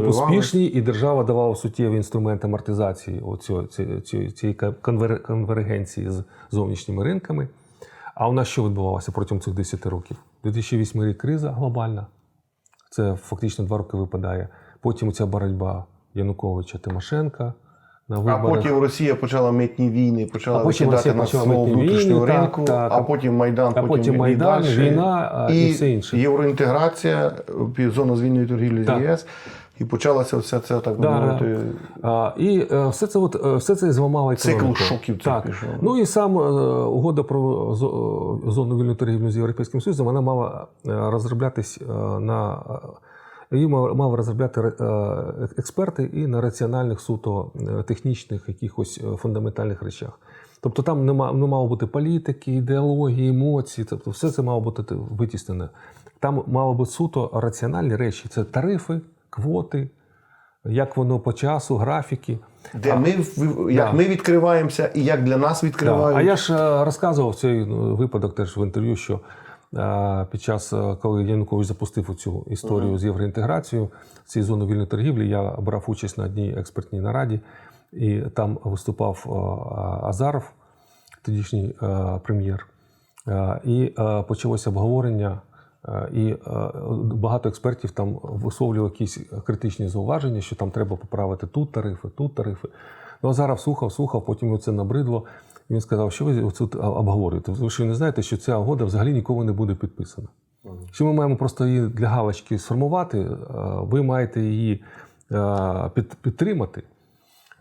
був успішний, і держава давала суттєві інструменти амортизації оцього- цієї конвер- конвергенції з зовнішніми ринками. А у нас що відбувалося протягом цих 10 років? 2008 рік криза глобальна. Це фактично два роки випадає. Потім ця боротьба Януковича Тимошенка на А потім Росія почала митні війни, почала А потім викидати на свого внутрішнього війни, ринку, так. а потім Майдан, А потім і Майдан, далі. війна, а, і все інше. євроінтеграція, е, зона з вільної торгівлі з ЄС. І почалося все це, так би Да, мовити, А, і е, все це, от, е, все це зламало Цикл економіку. шоків цих Так. пішов. Ну і сам е, угода про зону вільної торгівлі з Європейським Союзом, вона мала розроблятись на її мав мав розробляти експерти і на раціональних суто технічних якихось фундаментальних речах. Тобто там не, ма- не мало бути політики, ідеології, емоцій, тобто все це мало бути витіснене. Там мало бути суто раціональні речі: це тарифи, квоти, як воно по часу, графіки. де ми, як Да. ми відкриваємося і як для нас Да. А я ж е, розказував цей ну, випадок теж в інтерв'ю, що е, під час, е, коли Янукович запустив цю історію з євроінтеграцією, цієї зони вільної торгівлі, я брав участь на одній експертній нараді, і там виступав Азаров, тодішній прем'єр. І почалося обговорення, і е, багато експертів там висловлювали якісь критичні зауваження, що там треба поправити тут тарифи, тут тарифи. Ну, Азаров слухав, слухав, потім йому це набридло. І він сказав, що ви тут обговорюєте. Ви що не знаєте, що ця угода взагалі ніколи не буде підписана. Що ми маємо просто її для галочки сформувати, е, ви маєте її е, підтримати е,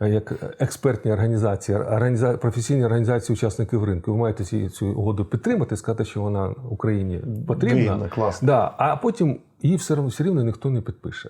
як експертні організації, організа... професійні організації учасників ринку. Ви маєте цю, цю угоду підтримати, сказати, що вона Україні потрібна. Вигідно, класно. Да, а потім її все, рівно все рівно ніхто не підпише.